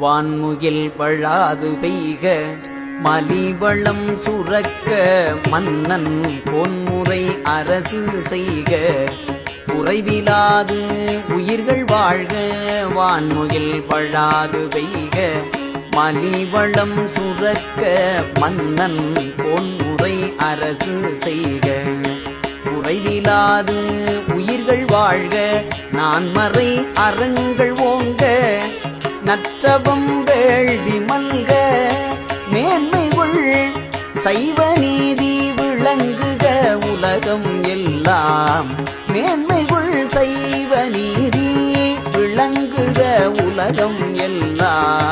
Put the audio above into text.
வான்முகில் பழாது பெய்க மலிவளம் சுரக்க மன்னன் பொன்முறை அரசு செய்க. குறைவிலாது உயிர்கள் வாழ்க வான்முகில் பழாது பெய்க மலிவளம் சுரக்க மன்னன் பொன்முறை அரசு செய்க. குறைவிலாது உயிர்கள் வாழ்க நான் மறை அறங்கள் ஓங்க நற்றவம் வேள்வி மல்க மேன்மை உள் சைவ நீதி விளங்குக உலகம் எல்லாம் மேன்மை உள் சைவ நீதி விளங்குக உலகம் எல்லாம்